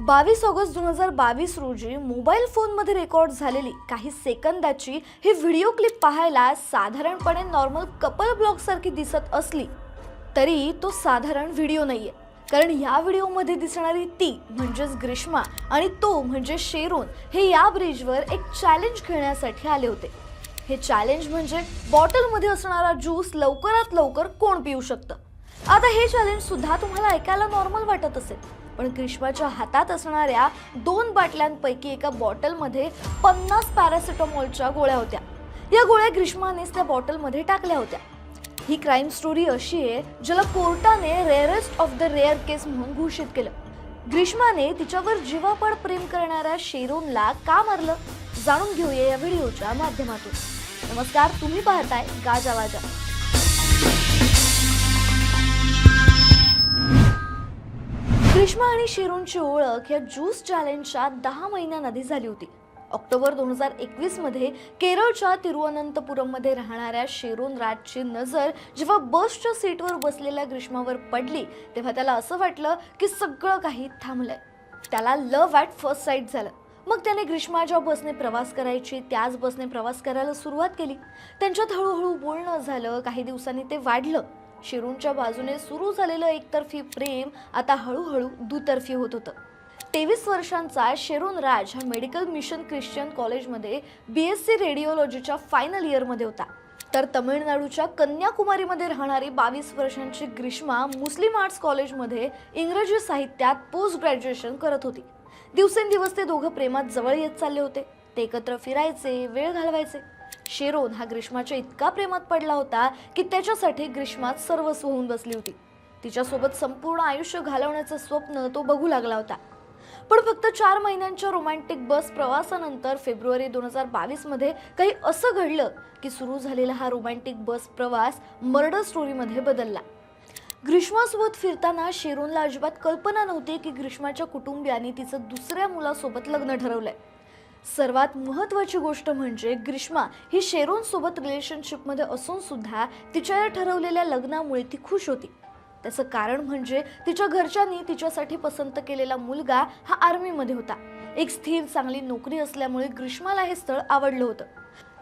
बावीस ऑगस्ट दोन हजार बावीस रोजी मोबाईल फोनमध्ये रेकॉर्ड झालेली काही सेकंदाची ही व्हिडिओ क्लिप पाहायला साधारणपणे नॉर्मल कपल ब्लॉगसारखी दिसत असली तरी तो साधारण व्हिडिओ नाहीये. कारण या व्हिडिओमध्ये दिसणारी ती म्हणजेच ग्रीष्मा आणि तो म्हणजे शेरोन हे या ब्रिजवर एक चॅलेंज खेळण्यासाठी आले होते. हे चॅलेंज म्हणजे बॉटलमध्ये असणारा ज्यूस लवकरात लवकर कोण पिऊ शकतं? आता हे चॅलेंज सुद्धा तुम्हाला ऐकायला नॉर्मल वाटत असेल. पण ग्रीष्माच्या हातात असणाऱ्या दोन बाटल्यांपैकी एका बॉटलमध्ये पन्नास पॅरासिटामॉलच्या गोळ्या होत्या. या गोळ्या ग्रीष्मानेच त्या बॉटलमध्ये टाकल्या होत्या. ही क्राईम स्टोरी अशी आहे ज्याला कोर्टाने rarest of the rare case म्हणून घोषित केलं. ग्रीष्माने तिच्यावर जीवापड प्रेम करणाऱ्या शेरोनला का मारलं? जाणून घेऊया या व्हिडिओच्या माध्यमातून. नमस्कार तुम्ही पाहताय गाजा वाजा आणि शेरूनची ओळख या ज्यूस चॅलेंजच्या दहा महिन्यांआधी झाली होती. ऑक्टोबर दोन हजार एकवीसमध्ये केरळच्या तिरुअनंतपुरममध्ये राहणाऱ्या शेरून राजची नजर जेव्हा बसच्या सीटवर बसलेल्या ग्रीष्मावर पडली तेव्हा त्याला असं वाटलं की सगळं काही थांबलंय. त्याला लव ॲट फर्स्ट साईट झालं. मग त्याने ग्रीष्मा ज्या बसने प्रवास करायची त्याच बसने प्रवास करायला सुरुवात केली. त्यांच्यात हळूहळू बोलणं झालं काही दिवसांनी ते वाढलं. शिरूंच्या बाजूने सुरू झालेलं एकतर्फी प्रेम आता हळूहळू दुतर्फी होत होतं. तेवीस वर्षांचा शेरून राज हा मेडिकल मिशन ख्रिश्चन कॉलेजमध्ये बी एस सी रेडिओलॉजीच्या फायनल इयरमध्ये होता. तर तमिळनाडूच्या कन्याकुमारीमध्ये राहणारी बावीस वर्षांची ग्रीष्मा मुस्लिम आर्ट्स कॉलेजमध्ये इंग्रजी साहित्यात पोस्ट ग्रॅज्युएशन करत होती. दिवसेंदिवस ते दोघं प्रेमात जवळ येत चालले होते. ते एकत्र फिरायचे वेळ घालवायचे. शेरोन हा ग्रीष्माच्या इतका प्रेमात पडला होता की त्याच्यासाठी ग्रीष्मात सर्वस्व होऊन बसली होती. तिच्यासोबत संपूर्ण आयुष्य घालवण्याचं स्वप्न तो बघू लागला होता. पण फक्त चार महिन्यांच्या रोमॅन्टिक बस प्रवासानंतर फेब्रुवारी दोन हजार बावीसमध्ये काही असं घडलं की सुरू झालेला हा रोमॅन्टिक बस प्रवास मर्डर स्टोरीमध्ये बदलला. ग्रीष्मासोबत फिरताना शेरोनला अजिबात कल्पना नव्हती की ग्रीष्माच्या कुटुंबियांनी तिचं दुसऱ्या मुलासोबत लग्न ठरवलंय. सर्वात महत्त्वाची गोष्ट म्हणजे ग्रीष्मा ही शेरोनसोबत रिलेशनशिपमध्ये असून सुद्धा तिच्या या ठरवलेल्या लग्नामुळे ती खुश होती. त्याचं कारण म्हणजे तिच्या घरच्यांनी तिच्यासाठी पसंत केलेला मुलगा हा आर्मीमध्ये होता. एक स्थिर चांगली नोकरी असल्यामुळे ग्रीष्माला हे स्थळ आवडलं होतं.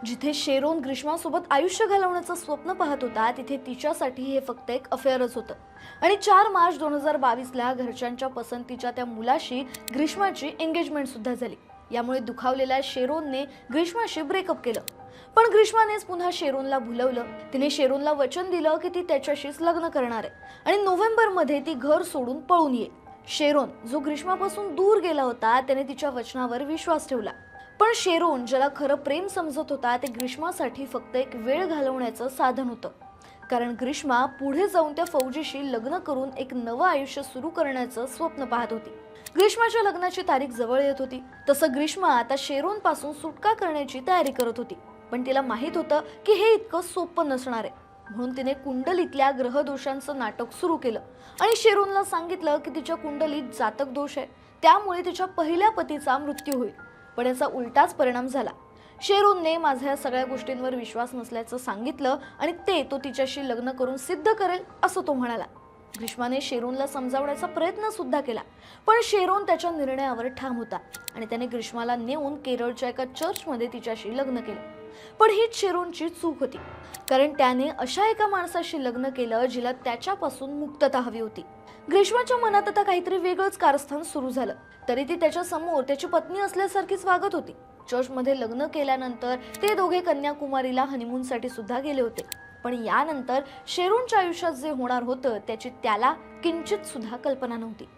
जिथे शेरोन ग्रीष्मासोबत आयुष्य घालवण्याचं स्वप्न पाहत होता तिथे तिच्यासाठी हे फक्त एक अफेअरच होतं. आणि चार मार्च दोन हजार बावीसला घरच्यांच्या पसंतीच्या त्या मुलाशी ग्रीष्माची एंगेजमेंट सुद्धा झाली. यामुळे दुखावलेल्या शेरोनने ग्रीष्माशी ब्रेकअप केलं. पण ग्रीष्मानेच पुन्हा शेरोनला भुलवलं. तिने शेरोनला वचन दिलं की ती त्याच्याशीच लग्न करणार आहे. आणि नोव्हेंबरमध्ये ती घर सोडून पळून येईल. शेरोन जो ग्रीष्मापासून दूर गेला होता त्याने तिच्या वचनावर विश्वास ठेवला. पण शेरोन ज्याला खरं प्रेम समजत होता ते ग्रीष्मासाठी फक्त एक वेळ घालवण्याचं साधन होतं. कारण ग्रीष्मा पुढे जाऊन त्या फौजीशी लग्न करून एक नवं आयुष्य सुरू करण्याचं स्वप्न पाहत होती. ग्रीष्माच्या लग्नाची तारीख जवळ येत होती. तसं ग्रीष्मा आता शेरोनपासून सुटका करण्याची तयारी करत होती. पण तिला माहीत होतं की हे इतकं सोपं नसणार आहे. म्हणून तिने कुंडलीतल्या ग्रहदोषांचं नाटक सुरू केलं. आणि शेरोनला सांगितलं की तिच्या कुंडलीत जातक दोष आहे. त्यामुळे तिच्या पहिल्या पतीचा मृत्यू होईल. पण याचा उलटाच परिणाम झाला. शेरूनने माझ्या सगळ्या गोष्टींवर विश्वास नसल्याचं सांगितलं आणि ते तो तिच्याशी लग्न करून सिद्ध करेल असं तो म्हणाला. ग्रीष्माने शेरूनला समजावण्याचा प्रयत्न सुद्धा केला पण शेरोन त्याच्या निर्णयावर ठाम होता आणि त्याने ग्रीष्माला नेऊन केरळच्या एका चर्चमध्ये तिच्याशी लग्न केलं. पण हीच शेरूनची चूक होती कारण त्याने अशा एका माणसाशी लग्न केलं जिला त्याच्यापासून मुक्तता हवी होती. ग्रीष्माच्या मनात आता काहीतरी वेगळंच कारस्थान सुरू झालं. तरी ती त्याच्यासमोर त्याची पत्नी असल्यासारखीच वागत होती. चर्चमध्ये लग्न केल्यानंतर ते दोघे कन्याकुमारीला हनीमूनसाठी सुद्धा गेले होते. पण यानंतर शेरूनच्या आयुष्यात जे होणार होतं त्याची त्याला किंचित सुद्धा कल्पना नव्हती.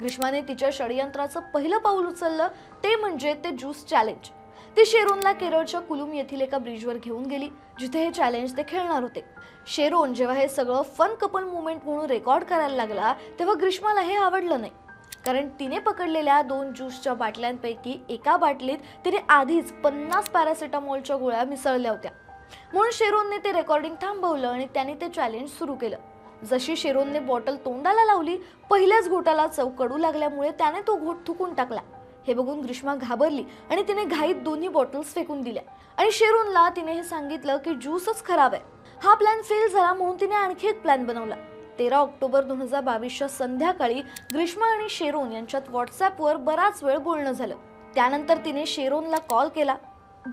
ग्रीष्माने तिच्या षडयंत्राचं पहिलं पाऊल उचललं ते म्हणजे ते ज्यूस चॅलेंज ती शेरोनला केरळच्या कुलुम येथील एका ब्रिजवर घेऊन गेली जिथे हे चॅलेंज ते खेळणार होते. शेरोन जेव्हा हे सगळं फन कपल मुवमेंट म्हणून रेकॉर्ड करायला लागला तेव्हा ग्रीष्माला हे आवडलं नाही. कारण तिने पकडलेल्या दोन ज्यूसच्या बाटल्यांपैकी एका बाटलीत तिने आधीच पन्नास पॅरासिटामॉलच्या गोळ्या मिसळल्या होत्या. म्हणून शेरोनने ते रेकॉर्डिंग थांबवलं आणि त्याने ते चॅलेंज सुरू केलं. जशी शेरोनने बॉटल तोंडाला लावली पहिल्याच घोटाला चव कडू लागल्यामुळे त्याने तो घोट थुकून टाकला. हे बघून ग्रीष्मा घाबरली आणि तिने घाईत दोन्ही बॉटल्स फेकून दिल्या. आणि शेरोनला तिने हे सांगितलं की ज्यूसच खराब आहे. हा प्लॅन फेल झाला म्हणून तिने आणखी एक प्लॅन बनवला. तेरा ऑक्टोबर दोन हजार बावीसच्या संध्याकाळी ग्रीष्मा आणि शेरोन यांच्यात व्हॉट्सॲपवर बराच वेळ बोलणं झालं. त्यानंतर तिने शेरोनला कॉल केला.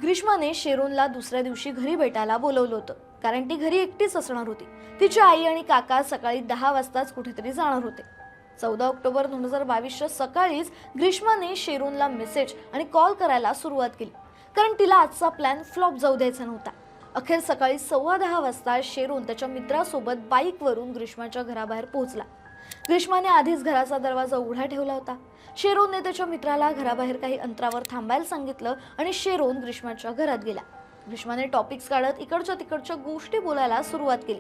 ग्रीष्माने शेरोनला दुसऱ्या दिवशी घरी भेटायला बोलवलं होतं कारण ती घरी एकटीच असणार होती. तिची आई आणि काका सकाळी दहा वाजताच कुठेतरी जाणार होते. चौदा ऑक्टोबर दोन हजार बावीसच्या सकाळीच ग्रीष्माने शेरूनला मेसेज आणि कॉल करायला सुरुवात केली. कारण तिला आजचा प्लॅन फ्लॉप जाऊ द्यायचा नव्हता. अखेर सकाळी सव्वा दहा वाजता शेरून त्याच्या मित्रासोबत बाईकवरून ग्रीष्माच्या घराबाहेर पोहोचला. ग्रीष्माने आधीच घराचा दरवाजा उघडा ठेवला होता. शेरोनने त्याच्या मित्राला घराबाहेर काही अंतरावर थांबायला सांगितलं आणि शेरोन ग्रीष्माच्या घरात गेला. ग्रीष्माने टॉपिक्स काढत इकडच्या तिकडच्या गोष्टी बोलायला सुरुवात केली.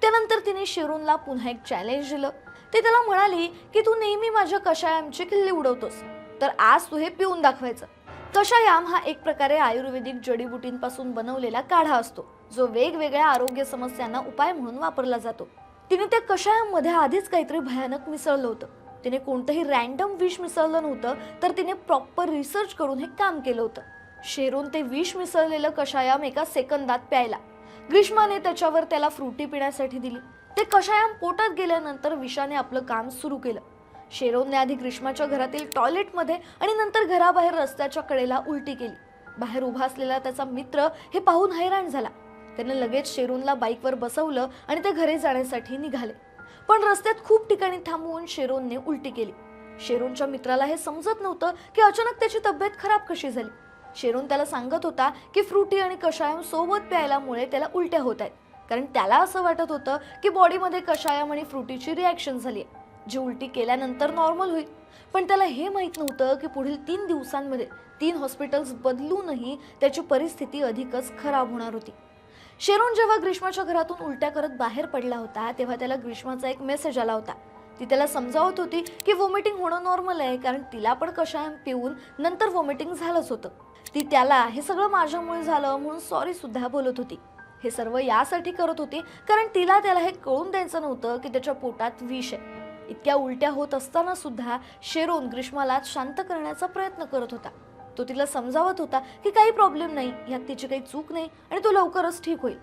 त्यानंतर तिने शेरूनला पुन्हा एक चॅलेंज दिलं. ते त्याला म्हणाली की तू नेहमी माझ्या कषायामची किल्ली उडवतोस. तर आज तू हे पिऊन दाखवायचं. कषायाम हा एक प्रकारे आयुर्वेदिक जडीबुटींपासून बनवलेला काढा असतो जो वेगवेगळ्या आरोग्य समस्यांना उपाय म्हणून वापरला जातो. तिने त्या कषायामध्ये आधीच काहीतरी भयानक मिसळलं होतं. तिने कोणतंही रॅन्डम विष मिसळलं नव्हतं तर तिने प्रॉपर रिसर्च करून हे काम केलं होतं. शेरून ते विष मिसळलेलं कषायाम एका सेकंदात प्यायला. ग्रीष्माने त्याच्यावर त्याला फ्रुटी पिण्यासाठी दिली. ते कषायाम पोटात गेल्यानंतर विषाने आपलं काम सुरू केलं. शेरोनने आधी ग्रीष्माच्या घरातील टॉयलेटमध्ये आणि नंतर घराबाहेर रस्त्याच्या कडेला उलटी केली. बाहेर उभा असलेला त्याचा मित्र हे पाहून हैराण झाला. त्याने लगेच शेरोनला बाईकवर बसवलं आणि ते घरी जाण्यासाठी निघाले. पण रस्त्यात खूप ठिकाणी थांबवून शेरोनने उलटी केली. शेरोनच्या मित्राला हे समजत नव्हतं की अचानक त्याची तब्येत खराब कशी झाली. शेरोन त्याला सांगत होता की फ्रुटी आणि कषायम सोबत प्यायल्यामुळे त्याला उलट्या होत आहेत. कारण त्याला असं वाटत होतं की बॉडीमध्ये कशायम आणि फ्रुटीची रिॲक्शन झाली आहे जी उलटी केल्यानंतर नॉर्मल होईल. पण त्याला हे माहीत नव्हतं की पुढील तीन दिवसांमध्ये तीन हॉस्पिटल्स बदलूनही त्याची परिस्थिती अधिकच खराब होणार होती. शेरोन जेव्हा ग्रीष्माच्या घरातून उलट्या करत बाहेर पडला होता तेव्हा त्याला ग्रीष्माचा एक मेसेज आला होता. ती त्याला समजावत होती की वॉमिटिंग होणं नॉर्मल आहे कारण तिला पण कशा पिऊन नंतर वॉमिटिंग झालंच होतं. ती त्याला हे सगळं माझ्यामुळे झालं म्हणून सॉरी सुद्धा बोलत होती. हे सर्व यासाठी करत होती कारण तिला त्याला हे कळून द्यायचं नव्हतं की त्याच्या पोटात विष आहे. इतक्या उलट्या होत असताना सुद्धा शेरोन ग्रीष्माला शांत करण्याचा प्रयत्न करत होता. तो तिला समजावत होता की काही प्रॉब्लेम नाही यात तिची काही चूक नाही आणि तो लवकरच ठीक होईल.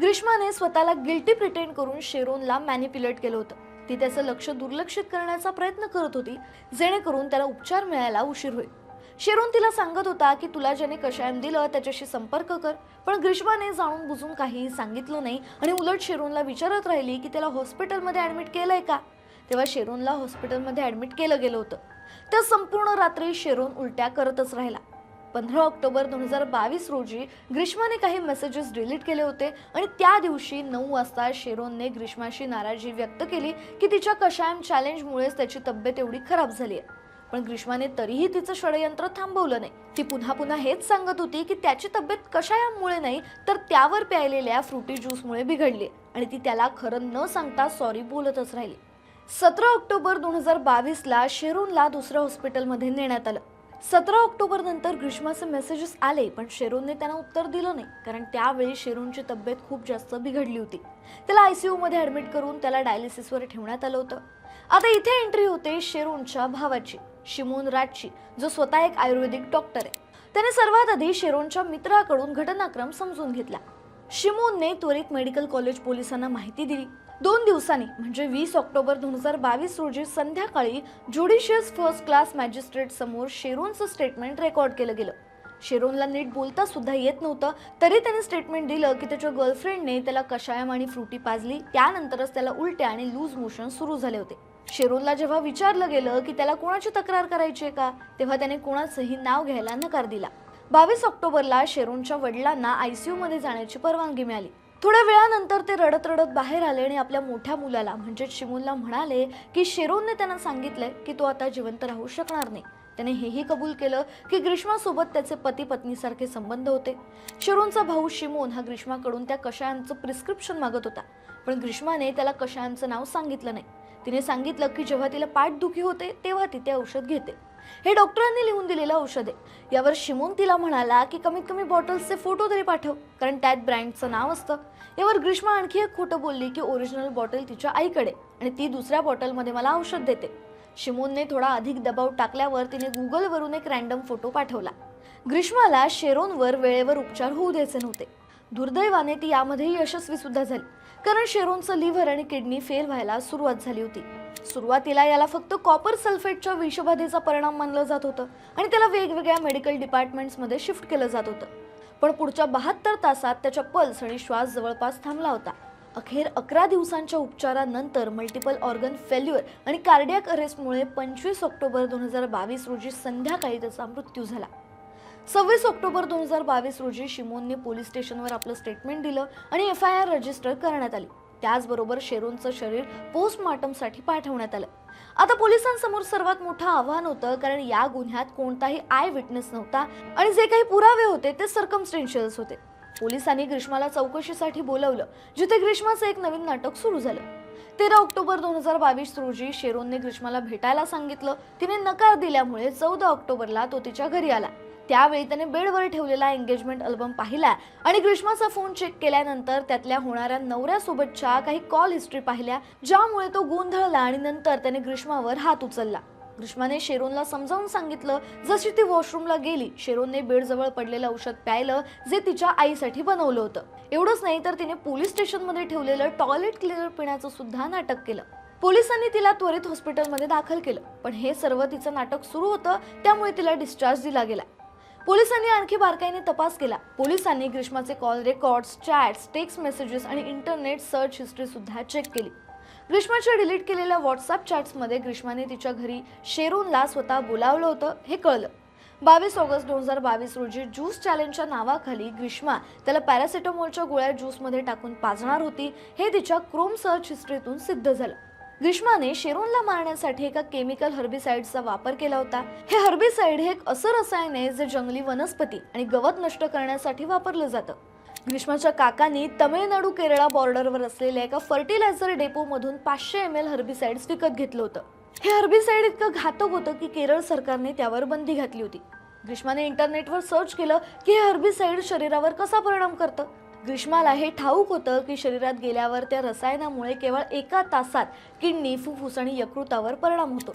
ग्रीष्माने स्वतःला गिल्टी प्रिटेंड करून शेरोनला मॅनिप्युलेट केलं होतं. ती त्याचं लक्ष दुर्लक्षित करण्याचा प्रयत्न करत होती जेणेकरून त्याला उपचार मिळायला उशीर होईल. शेरोन तिला सांगत होता की तुला ज्याने कषायम दिलं त्याच्याशी संपर्क कर. पण ग्रीष्माने जाणून बुजून काहीही सांगितलं नाही आणि उलट शेरोनला विचारत राहिली की त्याला हॉस्पिटलमध्ये ॲडमिट केलं आहे का? तेव्हा शेरोनला हॉस्पिटलमध्ये ॲडमिट केलं गेलं होतं. त्या संपूर्ण रात्री शेरोन उलट्या करतच राहिला. पंधरा ऑक्टोबर दोन हजार बावीस रोजी ग्रीष्माने काही मेसेजेस डिलीट केले होते आणि त्या दिवशी नऊ वाजता शेरोनने ग्रीष्माशी नाराजी व्यक्त केली की तिच्या कषायम चॅलेंजमुळेच त्याची तब्येत एवढी खराब झाली आहे पण ग्रीष्माने तरीही तिचं षडयंत्र थांबवलं नाही. ती पुन्हा पुन्हा हेच सांगत होती की त्याची तब्येत कशायामुळे नाही तर त्यावर प्यायलेल्या फ्रुटी ज्यूसमुळे बिघडली आणि ती त्याला खरं न सांगता सॉरी बोलतच राहिली. सतरा ऑक्टोबर दोन हजार बावीसला शेरोनला दुसऱ्या हॉस्पिटलमध्ये नेण्यात आलं. सतरा ऑक्टोबर नंतर ग्रीष्माचे मेसेजेस आले पण शेरोनने त्यांना उत्तर दिलं नाही कारण त्यावेळी शेरोनची तब्येत खूप जास्त बिघडली होती. त्याला आय सी यूमध्ये ॲडमिट करून त्याला डायलिसिसवर ठेवण्यात आलं होतं. आता इथे एंट्री होते शेरोनच्या भावाची. शिमोन राजची जो स्वतः एक आयुर्वेदिक डॉक्टर आहे. त्याने सर्वात आधी शेरोनच्या मित्राकडून घटनाक्रम समजून घेतला. शिमोनने त्वरित मेडिकल कॉलेज पोलिसांना माहिती दिली. दोन दिवसांनी म्हणजे वीस ऑक्टोबर दोन हजार बावीस रोजी संध्याकाळी ज्युडिशियस फर्स्ट क्लास मॅजिस्ट्रेट समोर शेरोनचं स्टेटमेंट रेकॉर्ड केलं गेलं. शेरोनला नीट बोलता सुद्धा येत नव्हतं तरी त्याने स्टेटमेंट दिलं की त्याच्या गर्लफ्रेंडने त्याला कषायम आणि फ्रुटी पाजली. त्यानंतरच त्याला उलट्या आणि लूज मोशन सुरू झाले होते. शेरोनला जेव्हा विचारलं गेलं की त्याला कोणाची तक्रार करायची आहे का तेव्हा त्याने कोणाचंही नाव घ्यायला नकार दिला. बावीस ऑक्टोबरला शेरोनच्या वडिलांना आयसीयू मध्ये जाण्याची परवानगी मिळाली. थोड्या वेळानंतर ते रडत रडत बाहेर आले आणि आपल्या मोठ्या मुलाला म्हणजे शिमूनला म्हणाले की शेरोनने त्यांना सांगितलंय की तो आता जिवंत राहू शकणार नाही. त्याने हेही कबूल केलं की ग्रीष्मासोबत त्याचे पती पत्नीसारखे संबंध होते. शेरोनचा भाऊ शिमोन हा ग्रीष्माकडून त्या कषायांचं प्रिस्क्रिप्शन मागत होता. पण ग्रीष्माने त्याला कषायांचं नाव सांगितलं नाही. तिने सांगितलं की जेव्हा तिला पाठदुखी होते तेव्हा ती ते औषध घेते. हे डॉक्टरांनी लिहून दिलेलं औषध आहे. यावर शिमून तिला म्हणाला की कमीत कमी बॉटल्सचे फोटो तरी पाठव कारण त्यात ब्रँडचं नाव असतं. यावर ग्रीष्मा आणखी एक खोटं बोलली की ओरिजिनल बॉटल तिच्या आईकडे आणि ती दुसऱ्या बॉटलमध्ये मला औषध देते. शिमोनने थोडा अधिक दबाव टाकल्यावर तिने गुगलवरून एक रॅन्डम फोटो पाठवला. ग्रीष्माला शेरोनवर वेळेवर उपचार होऊ द्यायचे नव्हते. दुर्दैवाने ती यामध्येही यशस्वी सुद्धा झाली. कारण शेरोनचं लिव्हर आणि किडनी फेल व्हायला सुरुवात झाली होती. सुरुवातीला याला फक्त कॉपर सल्फेटच्या विषबाधेचा परिणाम मानलं जात होतं आणि त्याला वेगवेगळ्या मेडिकल डिपार्टमेंट्समध्ये शिफ्ट केलं जात होतं. पण पुढच्या बहात्तर तासात त्याच्या पल्स आणि श्वास जवळपास थांबला होता. अखेर अकरा दिवसांच्या उपचारानंतर मल्टिपल ऑर्गन फेल्युअर आणि कार्डियाक अरेस्टमुळे पंचवीस ऑक्टोबर दोन हजार बावीस रोजी संध्याकाळी त्याचा मृत्यू झाला. सव्वीस ऑक्टोबर दोन हजार बावीस रोजी शिमोनने पोलीस स्टेशनवर आपलं स्टेटमेंट दिलं आणि एफ आय आर रजिस्टर करण्यात आली. त्याचबरोबर शेरोनचं शरीर पोस्टमार्टमसाठी पाठवण्यात आलं. आता पोलिसांसमोर सर्वात मोठं आव्हान होतं कारण या गुन्ह्यात कोणताही आय विटनेस नव्हता आणि जे काही पुरावे होते ते सर्कमस्टेन्शियल्स होते. पोलिसांनी ग्रीष्माला चौकशीसाठी बोलवलं जिथे ग्रीष्माचं एक नवीन नाटक सुरू झालं. तेरा ऑक्टोबर दोन हजार बावीस रोजी शेरोनने ग्रीष्माला भेटायला सांगितलं. तिने नकार दिल्यामुळे चौदा ऑक्टोबरला तो तिच्या घरी आला. त्यावेळी त्याने बेडवर ठेवलेला एंगेजमेंट अल्बम पाहिला आणि ग्रीष्माचा फोन चेक केल्यानंतर त्यातल्या होणाऱ्या नवऱ्यासोबतच्या काही कॉल हिस्ट्री पाहिल्या ज्यामुळे तो गोंधळला आणि नंतर त्याने ग्रीष्मावर हात उचलला. ग्रीष्माने शेरोनला समजावून सांगितलं जशी ती वॉशरूमला गेली शेरोनने बेडजवळ पडलेलं औषध प्यायलं जे तिच्या आईसाठी बनवलं होतं. एवढंच नाही तर तिने पोलीस स्टेशनमध्ये ठेवलेलं टॉयलेट क्लिनर पिण्याचं सुद्धा नाटक केलं. पोलिसांनी तिला त्वरित हॉस्पिटलमध्ये दाखल केलं पण हे सर्व तिचं नाटक सुरू होतं त्यामुळे तिला डिस्चार्ज दिला गेला. पोलिसांनी आणखी बारकाईने तपास केला. पोलिसांनी ग्रीष्माचे call records chats text messages आणि इंटरनेट सर्च हिस्ट्री सुद्धा चेक केली. ग्रीष्माच्या डिलीट केलेल्या व्हॉट्सअप चॅट्समध्ये ग्रीष्माने तिच्या घरी शेरूनला स्वतः बोलावलं होतं हे कळलं. बावीस ऑगस्ट दोन हजार बावीस रोजी ज्यूस चॅलेंजच्या नावाखाली ग्रीष्मा त्याला पॅरासिटामॉलच्या गोळ्या ज्यूसमध्ये टाकून पाजणार होती हे तिच्या क्रोम सर्च हिस्ट्रीतून सिद्ध झालं. ग्रीष्माने शेरोनला मारण्यासाठी एका केमिकल हर्बिसाइडचा वापर केला होता. हे हर्बिसाइड हे एक असं रसायन आहे जे जंगली वनस्पती आणि गवत नष्ट करण्यासाठी वापरलं जातं. ग्रीष्माच्या काकांनी तमिळनाडू केरळा बॉर्डरवर असलेल्या एका फर्टिलायझर डेपोमधून पाचशे एम एल हर्बिसाइड्स विकत घेतलं होतं. हे हर्बिसाइड इतकं घातक होतं की केरळ सरकारने त्यावर बंदी घातली होती. ग्रीष्माने इंटरनेटवर सर्च केलं की हे हर्बिसाइड शरीरावर कसा परिणाम करतं? ग्रीष्माला हे ठाऊक होतं की शरीरात गेल्यावर त्या रसायनामुळे केवळ एका तासात किडनी फुफ्फुस आणि यकृतावर परिणाम होतो.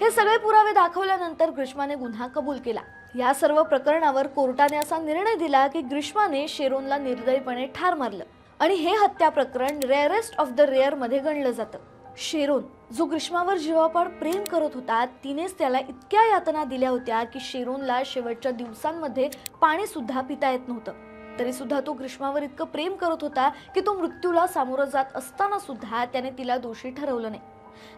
हे सगळे पुरावे दाखवल्यानंतर ग्रीष्माने गुन्हा कबूल केला. या सर्व प्रकरणावर कोर्टाने असा निर्णय दिला की ग्रीष्माने शेरोनला निर्दयीपणे ठार मारलं आणि हे हत्या प्रकरण रेअरेस्ट ऑफ द रेअरमध्ये गणलं जातं. शेरोन जो ग्रीष्मावर जीवापाड प्रेम करत होता तिनेच त्याला इतक्या यातना दिल्या होत्या की शेरोनला शेवटच्या दिवसांमध्ये पाणी सुद्धा पिता येत नव्हतं. तरी सुद्धा तो ग्रीष्मावर इतकं प्रेम करत होता की तो मृत्यूला सामोरं जात असताना सुद्धा त्याने तिला दोषी ठरवलं नाही.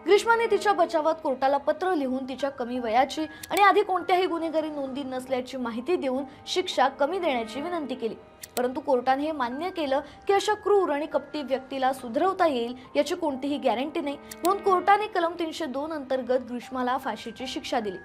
ग्रीष्माने तिच्या बचावात कोर्टाला पत्र लिहून तिच्या कमी वयाची आणि आधी कोणत्याही गुन्हेगारी नोंदी नसल्याची माहिती देऊन शिक्षा कमी देण्याची विनंती केली. परंतु कोर्टाने हे मान्य केलं की अशा क्रूर आणि कपटी व्यक्तीला सुधरवता येईल याची कोणतीही गॅरंटी नाही. म्हणून कोर्टाने कलम तीनशे दोन अंतर्गत ग्रीष्माला फाशीची शिक्षा दिली.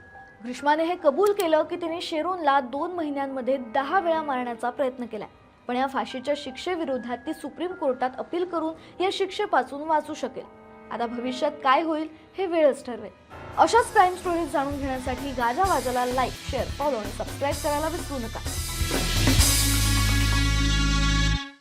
ग्रीष्माने हे कबूल केलं की तिने शेरूनला दोन महिन्यांमध्ये दहा वेळा मारण्याचा प्रयत्न केला पण या फाशीच्या शिक्षेविरोधात ती सुप्रीम कोर्टात अपील करून या शिक्षेपासून वाचू शकेल. आता भविष्यात काय होईल हे वेळच ठरवेल. अशाच क्राईम स्टोरीज जाणून घेण्यासाठी गाजा वाजाला लाईक शेअर फॉलो आणि सबस्क्राईब करायला विसरू नका.